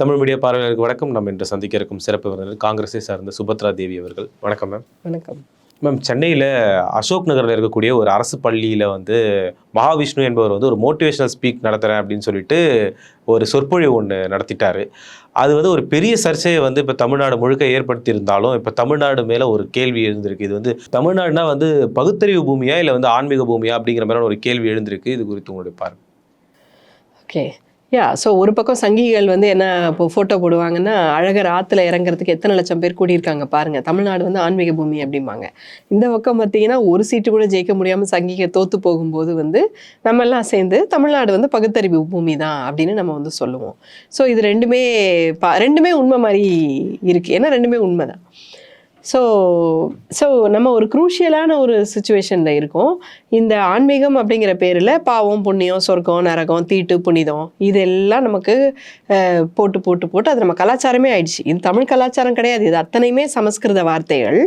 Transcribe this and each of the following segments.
Tamil media பார்வையாளருக்கு வணக்கம். நம்ம இன்று சந்திக்க இருக்கும் சிறப்பு விருந்தினர் காங்கிரஸை சார்ந்த சுபத்ரா தேவி அவர்கள். வணக்கம் மேம் வணக்கம். மேம் சென்னையில் அசோக் நகரில் இருக்கக்கூடிய ஒரு அரசு பள்ளியில் வந்து மகாவிஷ்ணு என்பவர் வந்து ஒரு மோட்டிவேஷனல் ஸ்பீக் நடத்துகிறேன் அப்படின்னு சொல்லிட்டு ஒரு சொற்பொழிவு ஒன்று நடத்திட்டாரு. அது வந்து ஒரு பெரிய சர்ச்சையை வந்து இப்போ தமிழ்நாடு முழுக்க ஏற்படுத்தியிருந்தாலும் இப்போ தமிழ்நாடு மேலே ஒரு கேள்வி எழுந்திருக்கு. இது வந்து தமிழ்நாடுனா வந்து பகுத்தறிவு பூமியா இல்லை வந்து ஆன்மீக பூமியா அப்படிங்கிற மாதிரி ஒரு கேள்வி எழுந்திருக்கு. இது குறித்து உங்களுடைய பார்வை. ஓகே யா ஸோ ஒரு பக்கம் சங்கிகள் வந்து என்ன இப்போ ஃபோட்டோ போடுவாங்கன்னா அழகர் ஆற்றுல இறங்குறதுக்கு எத்தனை லட்சம் பேர் கூடியிருக்காங்க பாருங்கள் தமிழ்நாடு வந்து ஆன்மீக பூமி அப்படிம்பாங்க. இந்த பக்கம் பார்த்தீங்கன்னா ஒரு சீட்டு கூட ஜெயிக்க முடியாமல் சங்கிக தோற்று போகும்போது வந்து நம்ம எல்லாம் சேர்ந்து தமிழ்நாடு வந்து பகுத்தறிவு பூமி தான் அப்படின்னு நம்ம வந்து சொல்லுவோம். ஸோ இது ரெண்டுமே பா ரெண்டுமே உண்மை மாதிரி இருக்குது ஏன்னா ரெண்டுமே உண்மை தான் ஸோ ஸோ நம்ம ஒரு குரூஷியலான ஒரு சுச்சுவேஷனில் இருக்கோம். இந்த ஆன்மீகம் அப்படிங்கிற பேரில் பாவம் புண்ணியம் சொர்க்கம் நரகம் தீட்டு புனிதம் இதெல்லாம் நமக்கு போட்டு போட்டு போட்டு அது நம்ம கலாச்சாரமே ஆயிடுச்சு. இது தமிழ் கலாச்சாரம் கிடையாது. இது அத்தனையுமே சமஸ்கிருத வார்த்தைகள்.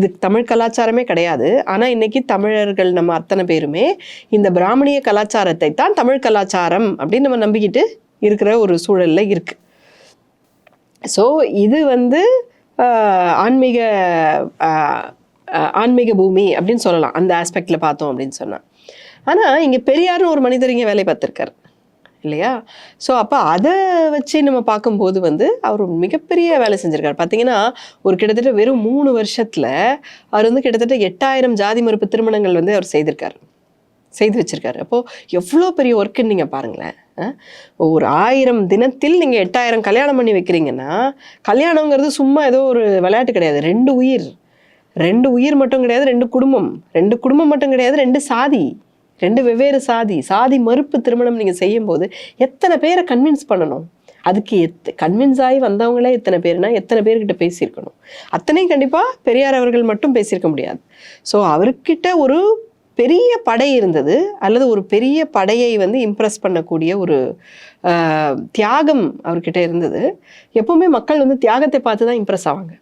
இது தமிழ் கலாச்சாரமே கிடையாது. ஆனால் இன்றைக்கி தமிழர்கள் நம்ம அத்தனை பேருமே இந்த பிராமணிய கலாச்சாரத்தை தான் தமிழ் கலாச்சாரம் அப்படின்னு நம்ம நம்பிக்கிட்டு இருக்கிற ஒரு சூழல்ல இருக்குது ஸோ இது வந்து ஆன்மீக ஆன்மீக பூமி அப்படின்னு சொல்லலாம். அந்த ஆஸ்பெக்டில் பார்த்தோம் அப்படின்னு சொன்னால் ஆனால் இங்கே பெரியார்னு ஒரு மனிதர் இங்கே வேலை பார்த்துருக்காரு. இல்லையா? ஸோ அப்போ அதை வச்சு நம்ம பார்க்கும்போது வந்து அவர் மிகப்பெரிய வேலை செஞ்சுருக்காரு. பார்த்தீங்கன்னா ஒரு கிட்டத்தட்ட வெறும் மூணு வருஷத்தில் அவர் வந்து கிட்டத்தட்ட எட்டாயிரம் ஜாதி மறுப்பு திருமணங்கள் வந்து அவர் செய்திருக்காரு. செய்து வச்சுருக்காரு. அப்போது எவ்வளோ பெரிய ஒர்க்குன்னு நீங்கள் பாருங்களேன். ஒரு ஆயிரம் தினத்தில் நீங்கள் எட்டாயிரம் கல்யாணம் பண்ணி வைக்கிறீங்கன்னா கல்யாணங்கிறது சும்மா ஏதோ ஒரு விளையாட்டு கிடையாது. ரெண்டு உயிர். ரெண்டு உயிர் மட்டும் கிடையாது ரெண்டு குடும்பம். ரெண்டு குடும்பம் மட்டும் கிடையாது ரெண்டு சாதி. ரெண்டு வெவ்வேறு சாதி. சாதி மறுப்பு திருமணம் நீங்கள் செய்யும்போது எத்தனை பேரை கன்வின்ஸ் பண்ணணும்? அதுக்கு எத் கன்வின்ஸ் ஆகி வந்தவங்களே எத்தனை பேர்னா எத்தனை பேர்கிட்ட பேசியிருக்கணும்? அத்தனையும் கண்டிப்பாக பெரியார் அவர்கள் மட்டும் பேசியிருக்க முடியாது. ஸோ அவர்கிட்ட ஒரு பெரிய படை இருந்தது. அல்லது ஒரு பெரிய படையை வந்து இம்ப்ரெஸ் பண்ணக்கூடிய ஒரு தியாகம் அவர்கிட்ட இருந்தது. எப்பவுமே மக்கள் வந்து தியாகத்தை பார்த்து தான் இம்ப்ரெஸ் ஆவாங்க.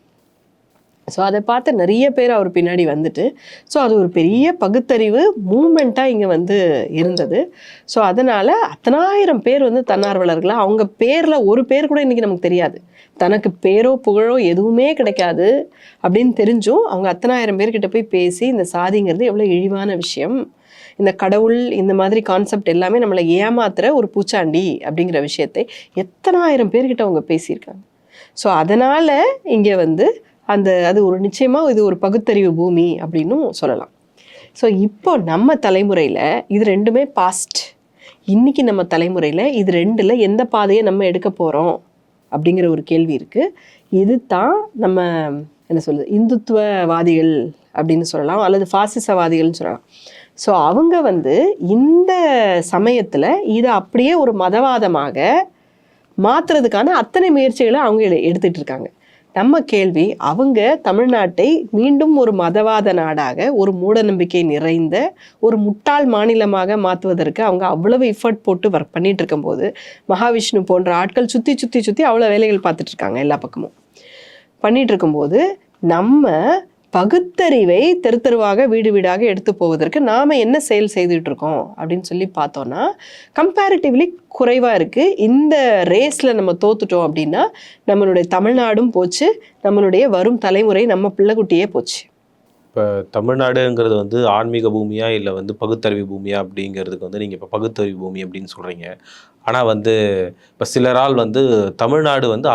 ஸோ அதை பார்த்து நிறைய பேர் அவர் பின்னாடி வந்துட்டு ஸோ அது ஒரு பெரிய பகுத்தறிவு மூமெண்ட்டாக இங்கே வந்து இருந்தது. ஸோ அதனால் அத்தனாயிரம் பேர் வந்து தன்னார்வலர்களாக அவங்க பேரில் ஒரு பேர் கூட இன்றைக்கி நமக்கு தெரியாது. தனக்கு பேரோ புகழோ எதுவுமே கிடைக்காது அப்படின்னு தெரிஞ்சும் அவங்க அத்தனாயிரம் பேர்கிட்ட போய் பேசி இந்த சாதிங்கிறது எவ்வளோ இழிவான விஷயம். இந்த கடவுள் இந்த மாதிரி கான்செப்ட் எல்லாமே நம்மளை ஏமாத்துற ஒரு பூச்சாண்டி அப்படிங்கிற விஷயத்தை எத்தனாயிரம் பேர்கிட்ட அவங்க பேசியிருக்காங்க. ஸோ அதனால் இங்கே வந்து அந்த அது ஒரு நிச்சயமாக இது ஒரு பகுத்தறிவு பூமி அப்படின்னும் சொல்லலாம். ஸோ இப்போ நம்ம தலைமுறையில் இது ரெண்டுமே பாஸ்ட் இன்றைக்கி நம்ம தலைமுறையில் இது ரெண்டில் எந்த பாதையை நம்ம எடுக்க போகிறோம் அப்படிங்கிற ஒரு கேள்வி இருக்குது இது தான் நம்ம என்ன சொல்றது இந்துத்துவவாதிகள் அப்படின்னு சொல்லலாம் அல்லது ஃபாசிசவாதிகள்னு சொல்லலாம். ஸோ அவங்க வந்து இந்த சமயத்தில் இதை அப்படியே ஒரு மதவாதமாக மாற்றுறதுக்கான அத்தனை முயற்சிகளை அவங்க எடு- இருக்காங்க. நம்ம கேள்வி அவங்க தமிழ்நாட்டை மீண்டும் ஒரு மதவாத நாடாக ஒரு மூடநம்பிக்கை நிறைந்த ஒரு முட்டாள் மாநிலமாக மாற்றுவதற்கு அவங்க அவ்வளவு எஃபர்ட் போட்டு ஒர்க் பண்ணிட்டு இருக்கும்போது மகாவிஷ்ணு போன்ற ஆட்கள் சுற்றி சுற்றி சுற்றி அவ்வளோ வேலைகள் பார்த்துட்டு இருக்காங்க எல்லா பக்கமும். பண்ணிட்டு இருக்கும்போது நம்ம பகுத்தறிவை தெரு தெருவாக வீடு வீடாக எடுத்து போவதற்கு நாம் என்ன செயல் செய்துட்டு இருக்கோம் அப்படின்னு சொல்லி பார்த்தோன்னா கம்பேரிட்டிவ்லி குறைவாக இருக்குது இந்த ரேஸில் நம்ம தோத்துட்டோம் அப்படின்னா நம்மளுடைய தமிழ்நாடும் போச்சு நம்மளுடைய வரும் தலைமுறை நம்ம பிள்ளைக்குட்டியே போச்சு. இப்போ தமிழ்நாடுங்கிறது வந்து ஆன்மீக பூமியா இல்லை வந்து பகுத்தறிவு பூமியா அப்படிங்கிறதுக்கு வந்து நீங்கள் இப்போ பகுத்தறிவு பூமி அப்படின்னு சொல்கிறீங்க ஆனால் வந்து இப்போ சிலரால் வந்து தமிழ்நாடு வந்து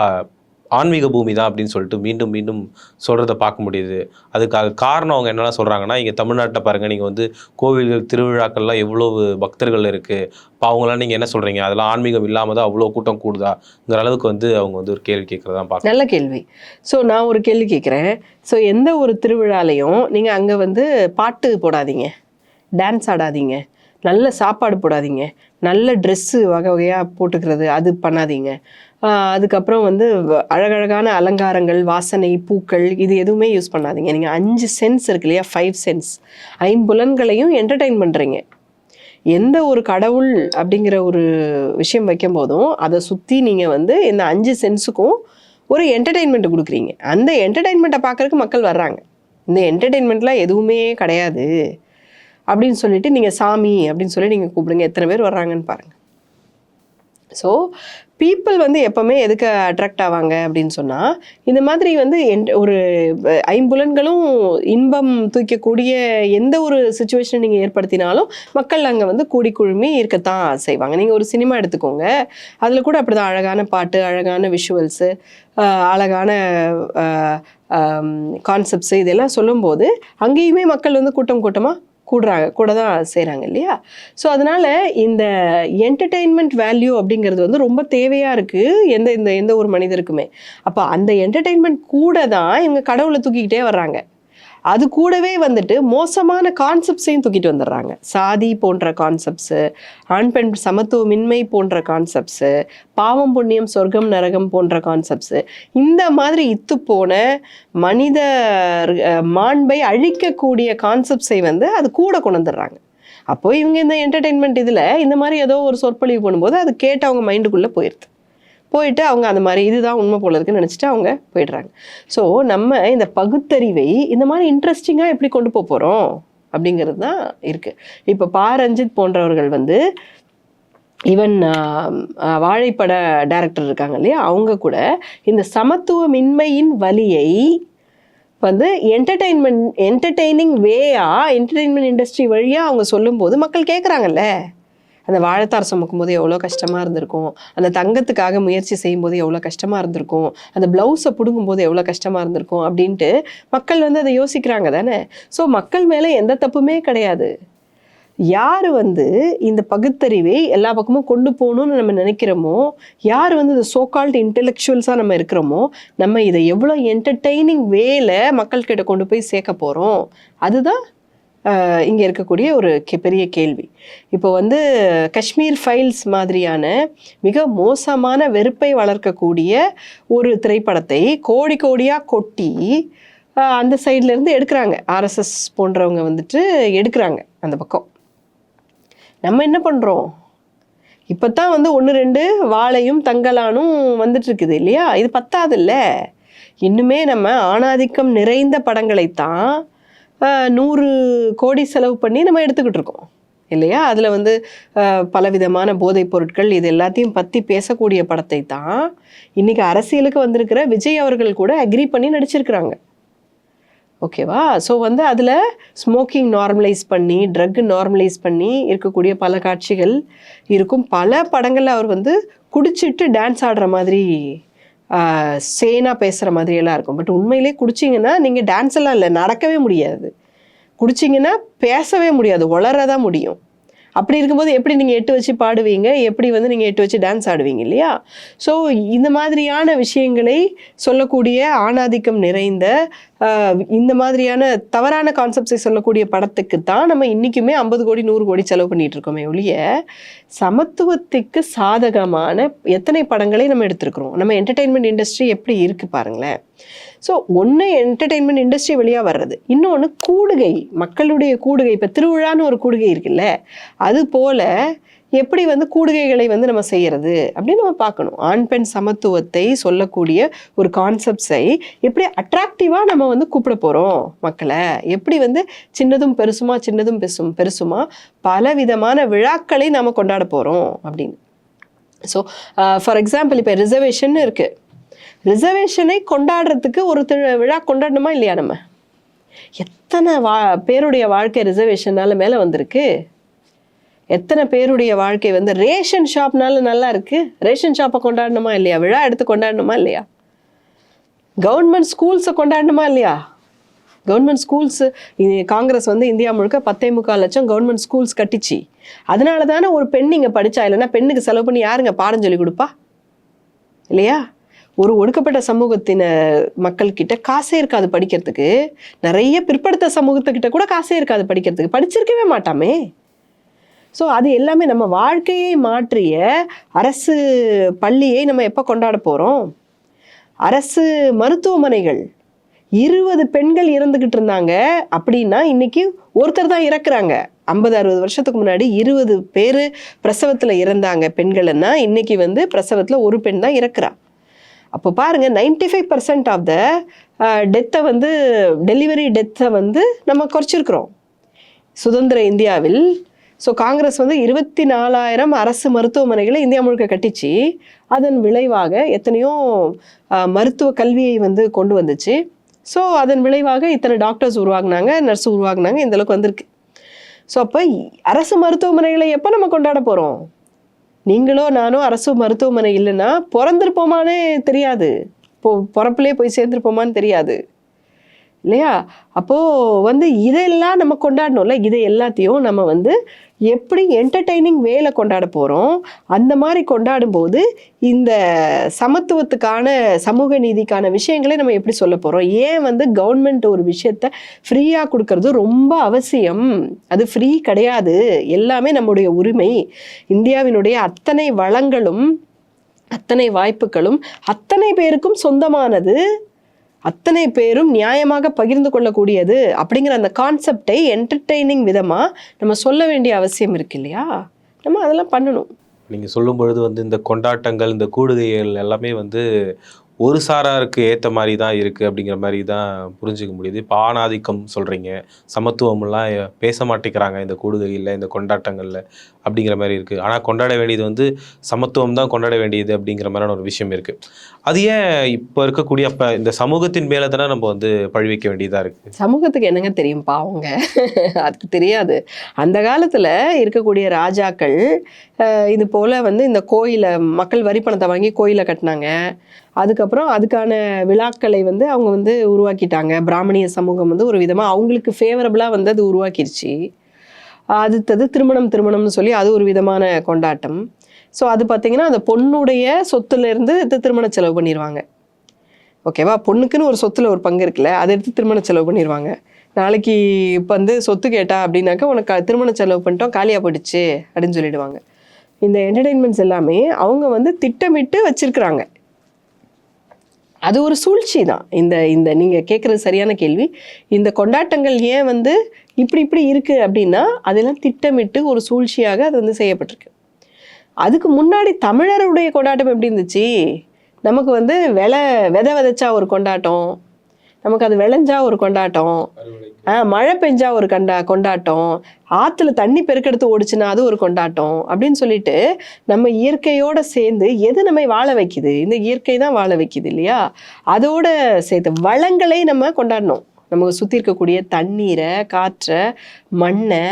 ஆன்மீக பூமி தான் அப்படின்னு சொல்லிட்டு மீண்டும் மீண்டும் சொல்கிறத பார்க்க முடியுது. அதுக்காக காரணம் அவங்க என்னெல்லாம் சொல்கிறாங்கன்னா இங்கே தமிழ்நாட்டில் பாருங்கள் நீங்கள் வந்து கோவில்கள் திருவிழாக்கள்லாம் எவ்வளவு பக்தர்கள் இருக்குது இப்போ அவங்களாம் நீங்கள் என்ன சொல்கிறீங்க அதெல்லாம் ஆன்மீகம் இல்லாமல் தான் அவ்வளோ கூட்டம் கூடுதாங்கிற அளவுக்கு வந்து அவங்க வந்து ஒரு கேள்வி கேட்குறதான் பார்க்க நல்ல கேள்வி. ஸோ நான் ஒரு கேள்வி கேட்குறேன். ஸோ எந்த ஒரு திருவிழாலையும் நீங்கள் அங்கே வந்து பாட்டு போடாதீங்க. டான்ஸ் ஆடாதீங்க. நல்ல சாப்பாடு போடாதீங்க. நல்ல ட்ரெஸ்ஸு வகை வகையாக போட்டுக்கிறது அது பண்ணாதீங்க. அதுக்கப்புறம் வந்து வ- அழகழகான அலங்காரங்கள் வாசனை பூக்கள் இது எதுவுமே யூஸ் பண்ணாதீங்க. நீங்கள் அஞ்சு சென்ஸ் இருக்கு இல்லையா? ஃபைவ் சென்ஸ் ஐம்புலன்களையும் என்டர்டைன் பண்ணுறீங்க எந்த ஒரு கடவுள் அப்படிங்கிற ஒரு விஷயம் வைக்கும் போதும் அதை சுற்றி நீங்கள் வந்து இந்த அஞ்சு சென்ஸுக்கும் ஒரு என்டர்டெயின்மெண்ட் கொடுக்குறீங்க. அந்த என்டர்டெயின்மெண்ட்டை பார்க்குறக்கு மக்கள் வர்றாங்க. இந்த என்டர்டெயின்மெண்ட்லாம் எதுவுமே கிடையாது. அப்படின்னு சொல்லிட்டு நீங்கள் சாமி அப்படின்னு சொல்லி நீங்கள் கூப்பிடுங்க. எத்தனை பேர் வர்றாங்கன்னு பாருங்கள் ஸோ பீப்புள் வந்து எப்பவுமே எதுக்கு அட்ராக்ட் ஆவாங்க அப்படின்னு சொன்னால் இந்த மாதிரி வந்து என் ஒரு ஐம்புலன்களும் இன்பம் தூக்கக்கூடிய எந்த ஒரு சுச்சுவேஷனை நீங்கள் ஏற்படுத்தினாலும் மக்கள் அங்கே வந்து கூடி குழுமி இருக்கத்தான் செய்வாங்க. நீங்கள் ஒரு சினிமா எடுத்துக்கோங்க. அதில் கூட அப்படிதான் அழகான பாட்டு அழகான விஷுவல்ஸு அழகான கான்செப்ட்ஸு இதெல்லாம் சொல்லும்போது அங்கேயுமே மக்கள் வந்து கூட்டம் கூட்டமாக கூடுறாங்க கூட தான் செய்கிறாங்க இல்லையா? ஸோ அதனால் இந்த என்டர்டெயின்மெண்ட் வேல்யூ அப்படிங்கிறது வந்து ரொம்ப தேவையாக இருக்குது எந்த இந்த எந்த ஒரு மனிதருக்குமே. அப்போ அந்த என்டர்டெயின்மெண்ட் கூட தான் இவங்க கடவுளை தூக்கிக்கிட்டே வர்றாங்க. அது கூடவே வந்துட்டு மோசமான கான்செப்ட்ஸையும் தூக்கிட்டு வந்துடுறாங்க. சாதி போன்ற கான்செப்ட்ஸு ஆண் பெண் சமத்துவமின்மை போன்ற கான்செப்ட்ஸு பாவம் புண்ணியம் சொர்க்கம் நரகம் போன்ற கான்செப்ட்ஸு இந்த மாதிரி இத்து போன மனித மாண்பை அழிக்கக்கூடிய கான்செப்ட்ஸை வந்து அது கூட கொண்டு வந்துடுறாங்க. அப்போ இவங்க இந்த என்டர்டெயின்மெண்ட் இதில் இந்த மாதிரி ஏதோ ஒரு சொற்பொழிவு பண்ணும்போது அது கேட்டு அவங்க மைண்டுக்குள்ளே போயிடுது போயிட்டு அவங்க அந்த மாதிரி இதுதான் உண்மை போல இருக்குன்னு நினச்சிட்டு அவங்க போயிடுறாங்க. ஸோ நம்ம இந்த பகுத்தறிவை இந்த மாதிரி இன்ட்ரெஸ்டிங்காக எப்படி கொண்டு போக போகிறோம் அப்படிங்கிறது தான் இருக்குது இப்போ பாரஞ்சித் போன்றவர்கள் வந்து ஈவன் வாழைப்பட டைரக்டர் இருக்காங்க இல்லையா? அவங்க கூட இந்த சமத்துவமின்மையின் வலியை வந்து என்டர்டெயின்மெண்ட் என்டர்டெய்னிங் வேயாக என்டர்டெயின்மெண்ட் இண்டஸ்ட்ரி வழியாக அவங்க சொல்லும்போது மக்கள் கேட்குறாங்கல்ல அந்த வாழைத்தார் சுமக்கும் போது எவ்வளோ கஷ்டமாக இருந்திருக்கும். அந்த தங்கத்துக்காக முயற்சி செய்யும்போது எவ்வளோ கஷ்டமாக இருந்திருக்கும். அந்த ப்ளவுஸை பிடுங்கும்போது எவ்வளோ கஷ்டமாக இருந்திருக்கும் அப்படின்ட்டு மக்கள் வந்து அதை யோசிக்கிறாங்க தானே. ஸோ மக்கள் மேலே எந்த தப்புமே கிடையாது. யார் வந்து இந்த பகுத்தறிவை எல்லா பக்கமும் கொண்டு போகணும்னு நம்ம நினைக்கிறோமோ யார் வந்து இந்த சோகால்டு இன்டெலெக்சுவல்ஸாக நம்ம இருக்கிறோமோ நம்ம இதை எவ்வளோ என்டர்டெய்னிங் வேல மக்கள்கிட்ட கொண்டு போய் சேர்க்க போகிறோம் அதுதான் இங்கே இருக்கக்கூடிய ஒரு பெரிய கேள்வி. இப்போ வந்து காஷ்மீர் ஃபைல்ஸ் மாதிரியான மிக மோசமான வெறுப்பை வளர்க்கக்கூடிய ஒரு திரைப்படத்தை கோடி கோடியாக கொட்டி அந்த சைட்லேருந்து எடுக்கிறாங்க. ஆர்எஸ்எஸ் போன்றவங்க வந்துட்டு எடுக்கிறாங்க அந்த பக்கம். நம்ம என்ன பண்ணுறோம் இப்போ தான் வந்து ஒன்று ரெண்டு வாழையும் தங்கலானும் வந்துட்டுருக்குது இல்லையா? இது பத்தாதில்ல? இன்னுமே நம்ம ஆணாதிக்கம் நிறைந்த படங்களைத்தான் நூறு கோடி செலவு பண்ணி நம்ம எடுத்துக்கிட்டு இருக்கோம். இல்லையா? அதில் வந்து பலவிதமான போதைப் பொருட்கள் இது எல்லாத்தையும் பற்றி பேசக்கூடிய படத்தை தான் இன்னைக்கு அரசியலுக்கு வந்திருக்கிற விஜய் அவர்கள் கூட அக்ரி பண்ணி நடிச்சிருக்கிறாங்க. ஓகேவா? ஸோ வந்து அதில் ஸ்மோக்கிங் நார்மலைஸ் பண்ணி ட்ரக் நார்மலைஸ் பண்ணி இருக்கக்கூடிய பல காட்சிகள் இருக்கும். பல படங்களில் அவர் வந்து குடிச்சிட்டு டான்ஸ் ஆடுற மாதிரி சேனாக பேசுகிற மாதிரியெல்லாம் இருக்கும். பட் உண்மையிலே குடிச்சிங்கன்னா நீங்கள் டான்ஸ் எல்லாம் இல்லை நடக்கவே முடியாது. குடிச்சிங்கன்னா பேசவே முடியாது வளர தான் முடியும். அப்படி இருக்கும்போது எப்படி நீங்கள் எட்டு வச்சு பாடுவீங்க? எப்படி வந்து நீங்கள் எட்டு வச்சு டான்ஸ் ஆடுவீங்க இல்லையா? ஸோ இந்த மாதிரியான விஷயங்களை சொல்லக்கூடிய ஆணாதிக்கம் நிறைந்த இந்த மாதிரியான தவறான கான்செப்ட்ஸை சொல்லக்கூடிய படத்துக்கு தான் நம்ம இன்றைக்குமே ஐம்பது கோடி நூறு கோடி செலவு பண்ணிட்டு இருக்கோமே ஒழிய சமத்துவத்துக்கு சாதகமான எத்தனை படங்களை நம்ம எடுத்திருக்கிறோம்? நம்ம என்டர்டெயின்மெண்ட் இண்டஸ்ட்ரி எப்படி இருக்குது பாருங்களேன். ஸோ ஒன்று என்டர்டெயின்மெண்ட் இண்டஸ்ட்ரி வழியாக வர்றது. இன்னொன்று கூடுகை மக்களுடைய கூடுகை. இப்போ திருவிழான்னு ஒரு கூடுகை இருக்குல்ல அது போல எப்படி வந்து கூடுகைகளை வந்து நம்ம செய்கிறது அப்படின்னு நம்ம பார்க்கணும். ஆண் பெண் சமத்துவத்தை சொல்லக்கூடிய ஒரு கான்செப்ட்ஸை எப்படி அட்ராக்டிவாக நம்ம வந்து கூப்பிட போகிறோம் மக்களை. எப்படி வந்து சின்னதும் பெருசுமா சின்னதும் பெருசும் பெருசுமா பல விதமான விழாக்களை நாம் கொண்டாட போகிறோம் அப்படின்னு. ஸோ ஃபார் எக்ஸாம்பிள் இப்போ ரிசர்வேஷன் இருக்குது ரிசர்வேஷனை கொண்டாடுறதுக்கு ஒரு திரு விழா கொண்டாடணுமா இல்லையா நம்ம? எத்தனை வா பேருடைய வாழ்க்கை ரிசர்வேஷனால் மேலே வந்திருக்கு? எத்தனை பேருடைய வாழ்க்கை வந்து ரேஷன் ஷாப்னால நல்லா இருக்கு? ரேஷன் ஷாப்பை கொண்டாடணுமா இல்லையா? விழா எடுத்து கொண்டாடணுமா இல்லையா? கவர்மெண்ட் ஸ்கூல்ஸை கொண்டாடணுமா இல்லையா? கவர்மெண்ட் ஸ்கூல்ஸ் காங்கிரஸ் வந்து இந்தியா முழுக்க பத்தே முக்கால் லட்சம் கவர்மெண்ட் ஸ்கூல்ஸ் கட்டிச்சு. அதனால தானே ஒரு பெண் இங்கே படித்தா இல்லைன்னா பெண்ணுக்கு செலவு பண்ணி யாருங்க பாடம் சொல்லி கொடுப்பா? இல்லையா? ஒரு ஒடுக்கப்பட்ட சமூகத்தின மக்கள்கிட்ட காசே இருக்காது படிக்கிறதுக்கு. நிறைய பிற்படுத்த சமூகத்துக்கிட்ட கூட காசே இருக்காது படிக்கிறதுக்கு. படிச்சிருக்கவே மாட்டாமே. ஸோ அது எல்லாமே நம்ம வாழ்க்கையை மாற்றிய அரசு பள்ளியை நம்ம எப்போ கொண்டாட போகிறோம் அரசு மருத்துவமனைகள். இருபது பெண்கள் இறந்துக்கிட்டு இருந்தாங்க அப்படின்னா இன்னைக்கு ஒருத்தர் தான் இறக்குறாங்க. ஐம்பது அறுபது வருஷத்துக்கு முன்னாடி இருபது பேர் பிரசவத்தில் இறந்தாங்க பெண்கள்னா இன்னைக்கு வந்து பிரசவத்தில் ஒரு பெண் தான் இறக்குறா. அப்போ பாருங்கள் ninety five percent of the டெத்தை வந்து டெலிவரி டெத்தை வந்து நம்ம குறைச்சிருக்கிறோம். சுதந்திர இந்தியாவில். ஸோ காங்கிரஸ் வந்து இருபத்தி நாலாயிரம் அரசு மருத்துவமனைகளை இந்தியா முழுக்க கட்டிச்சு. அதன் விளைவாக எத்தனையோ மருத்துவ கல்வியை வந்து கொண்டு வந்துச்சு. ஸோ அதன் விளைவாக இத்தனை டாக்டர்ஸ் உருவாகினாங்க நர்ஸ் உருவாகினாங்க இந்த அளவுக்கு வந்திருக்கு. ஸோ அப்போ அரசு மருத்துவமனைகளை எப்போ நம்ம கொண்டாட போகிறோம் நீங்களோ நானோ அரசு மருத்துவமனை இல்லைன்னா பிறந்திருப்போமானே தெரியாது. இப்போ பிறப்புலேயே போய் சேர்ந்துருப்போமான்னு தெரியாது. இல்லையா? அப்போது வந்து இதெல்லாம் நம்ம கொண்டாடணும்ல. இதை எல்லாத்தையும் நம்ம வந்து எப்படி என்டர்டெய்னிங் வேலை கொண்டாட போகிறோம் அந்த மாதிரி கொண்டாடும் போது இந்த சமத்துவத்துக்கான சமூக நீதிக்கான விஷயங்களை நம்ம எப்படி சொல்ல போகிறோம் ஏன் வந்து கவர்மெண்ட் ஒரு விஷயத்த ஃப்ரீயாக கொடுக்கறது ரொம்ப அவசியம்? அது ஃப்ரீ கிடையாது. எல்லாமே நம்முடைய உரிமை. இந்தியாவினுடைய அத்தனை வளங்களும் அத்தனை வாய்ப்புகளும் அத்தனை பேருக்கும் சொந்தமானது. அத்தனை பேரும் நியாயமாக பகிர்ந்து கொள்ளக்கூடியது அப்படிங்கிற அந்த கான்செப்டை என்டர்டெய்னிங் விதமாக நம்ம சொல்ல வேண்டிய அவசியம் இருக்கு இல்லையா? நம்ம அதெல்லாம் பண்ணணும். நீங்கள் சொல்லும் பொழுது வந்து இந்த கொண்டாட்டங்கள் இந்த கூடுகைகள் எல்லாமே வந்து ஒரு சாராருக்கு ஏற்ற மாதிரி தான் இருக்குது அப்படிங்கிற மாதிரி தான் புரிஞ்சுக்க முடியுது. இப்போ ஆணாதிக்கம் சொல்கிறீங்க சமத்துவம்லாம் பேச மாட்டேங்கிறாங்க இந்த கூடுகையில் இந்த கொண்டாட்டங்களில் அப்படிங்கிற மாதிரி இருக்குது ஆனால் கொண்டாட வேண்டியது வந்து சமத்துவம் தான் கொண்டாட வேண்டியது அப்படிங்கிற மாதிரியான ஒரு விஷயம் இருக்குது அது ஏன் இப்போ இருக்கக்கூடிய அப்போ இந்த சமூகத்தின் மேலே தானே நம்ம வந்து பழி வைக்க வேண்டியதாக இருக்குது சமூகத்துக்கு என்னங்க தெரியும் பாவங்க அதுக்கு தெரியாது. அந்த காலத்தில் இருக்கக்கூடிய ராஜாக்கள் இது போல் வந்து இந்த கோயிலை மக்கள் வரி பணத்தை வாங்கி கோயிலை கட்டினாங்க. அதுக்கப்புறம் அதுக்கான விழாக்களை வந்து அவங்க வந்து உருவாக்கிட்டாங்க. பிராமணிய சமூகம் வந்து ஒரு விதமாக அவங்களுக்கு ஃபேவரபுளாக வந்து அது உருவாக்கிருச்சு. அடுத்தது திருமணம் திருமணம்னு சொல்லி அது ஒரு விதமான கொண்டாட்டம். ஸோ அது பார்த்தீங்கன்னா அந்த பொண்ணுடைய சொத்துலேருந்து திருமண செலவு பண்ணிடுவாங்க ஓகேவா பொண்ணுக்குன்னு ஒரு சொத்துல ஒரு பங்கு இருக்குல்ல அதை எடுத்து திருமண செலவு பண்ணிடுவாங்க நாளைக்கு இப்போ வந்து சொத்து கேட்டா அப்படின்னாக்கா உனக்கு திருமண செலவு பண்ணிட்டோம் காலியாக போயிடுச்சு அப்படின்னு சொல்லிடுவாங்க. இந்த என்டர்டெயின்மெண்ட்ஸ் எல்லாமே அவங்க வந்து திட்டமிட்டு வச்சுருக்குறாங்க. அது ஒரு சூழ்ச்சி தான். இந்த இந்த நீங்கள் கேட்குறது சரியான கேள்வி. இந்த கொண்டாட்டங்கள் ஏன் வந்து இப்படி இப்படி இருக்குது அப்படின்னா அதெல்லாம் திட்டமிட்டு ஒரு சூழ்ச்சியாக அது வந்து செய்யப்பட்டிருக்கு. அதுக்கு முன்னாடி தமிழருடைய கொண்டாட்டம் எப்படி இருந்துச்சு? நமக்கு வந்து விலை விதை விதைச்சா ஒரு கொண்டாட்டம் நமக்கு அது விளைஞ்சா ஒரு கொண்டாட்டம். மழை பெஞ்சா ஒரு கண்டா கொண்டாட்டம். ஆற்றுல தண்ணி பெருக்கெடுத்து ஓடுச்சுன்னா அது ஒரு கொண்டாட்டம். அப்படின்னு சொல்லிட்டு நம்ம இயற்கையோட சேர்ந்து எது நம்மை வாழ வைக்குது? இந்த இயற்கை தான் வாழ வைக்குது இல்லையா? அதோட சேர்த்து வளங்களை நம்ம கொண்டாடணும். நமக்கு சுற்றி இருக்கக்கூடிய தண்ணீரை காற்றை மண்ணை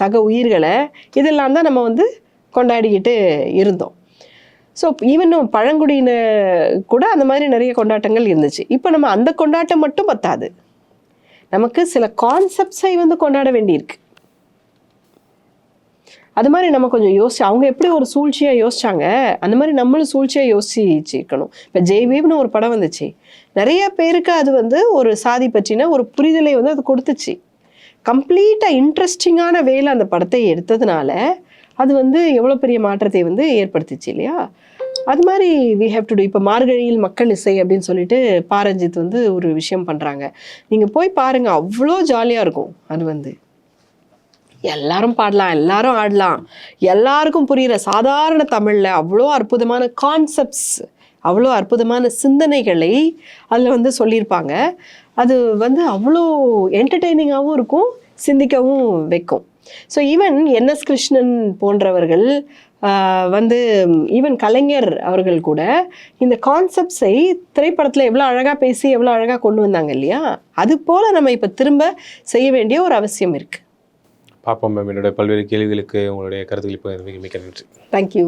சக உயிர்களை இதெல்லாம் தான் நம்ம வந்து கொண்டாடிக்கிட்டு இருந்தோம். ஸோ ஈவன் பழங்குடியின கூட அந்த மாதிரி நிறைய கொண்டாட்டங்கள் இருந்துச்சு. இப்போ நம்ம அந்த கொண்டாட்டம் மட்டும் பத்தாது. நமக்கு சில கான்செப்ட்ஸை வந்து கொண்டாட வேண்டியிருக்கு. அது மாதிரி நம்ம கொஞ்சம் யோசிச்சு அவங்க எப்படி ஒரு சூழ்ச்சியாக யோசிச்சாங்க? அந்த மாதிரி நம்மளும் சூழ்ச்சியாக யோசிச்சிருக்கணும். இப்போ ஜெய்பீம்னு ஒரு படம் வந்துச்சு. நிறைய பேருக்கு அது வந்து ஒரு சாதி பற்றின ஒரு புரிதலை வந்து அது கொடுத்துச்சு. கம்ப்ளீட்டாக இன்ட்ரெஸ்டிங்கான வேலை அந்த படத்தை எடுத்ததுனால அது வந்து எவ்வளோ பெரிய மாற்றத்தை வந்து ஏற்படுத்துச்சு இல்லையா? அது மாதிரி வி ஹேவ் டு டூ இப்போ மார்கழியில் மக்கள் இசை அப்படின்னு சொல்லிட்டு பாரஞ்சித் வந்து ஒரு விஷயம் பண்ணுறாங்க நீங்கள் போய் பாருங்கள் அவ்வளோ ஜாலியாக இருக்கும் அது வந்து. எல்லாரும் பாடலாம் எல்லாரும் ஆடலாம். எல்லாருக்கும் புரிகிற சாதாரண தமிழில் அவ்வளோ அற்புதமான கான்செப்ட்ஸ் அவ்வளோ அற்புதமான சிந்தனைகளை அதில் வந்து சொல்லியிருப்பாங்க. அது வந்து அவ்வளோ என்டர்டெய்னிங்காகவும் இருக்கும் சிந்திக்கவும் வைக்கும். ஸோ ஈவன் என்எஸ் கிருஷ்ணன் போன்றவர்கள் வந்து ஈவன் கலைஞர் அவர்கள் கூட இந்த கான்செப்ட்ஸை திரைப்படத்தில் எவ்வளோ அழகாக பேசி எவ்வளோ அழகாக கொண்டு வந்தாங்க இல்லையா? அது போல் நம்ம இப்போ திரும்ப செய்ய வேண்டிய ஒரு அவசியம் இருக்குது பார்ப்போம் மேம். என்னுடைய பல்வேறு கேள்விகளுக்கு உங்களுடைய கருத்துக்கள் இப்போ மிக நன்றி. தேங்க்யூ